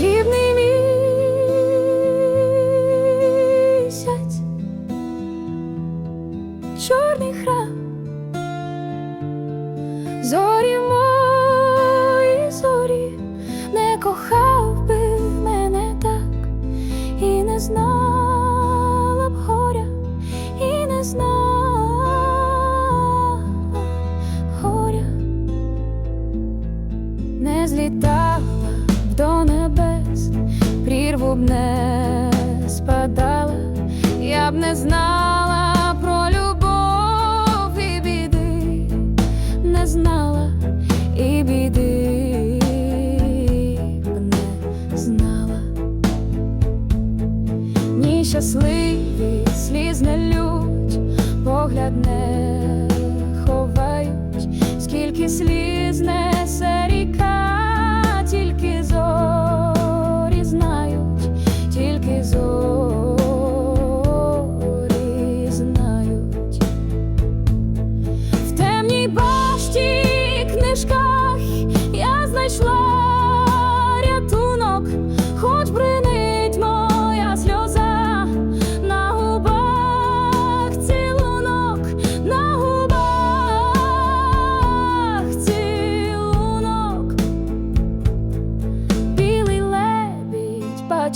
срібний місяць, чорний храм, зорі мої зорі, не кохав би мене так. І не знала б горя, і не знала горя, не злітав. До небе небес, прірву б не спадала, я б не знала про любов і біди, не знала і біди не знала. Ні щасливі сліз не лють, погляд не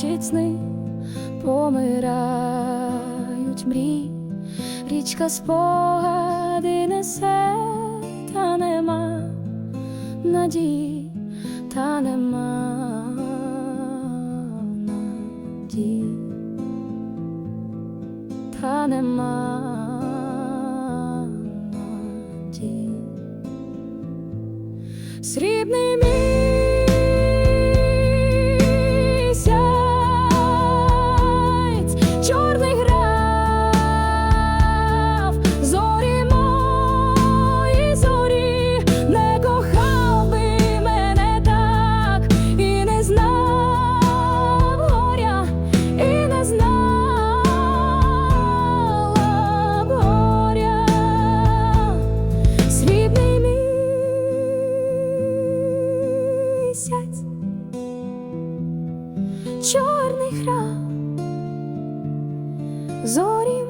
лебідь сни, помирають мрії, річка спогади несе, та нема надії, та нема надії, та нема надії. Срібний місяць, чорний храм, зорі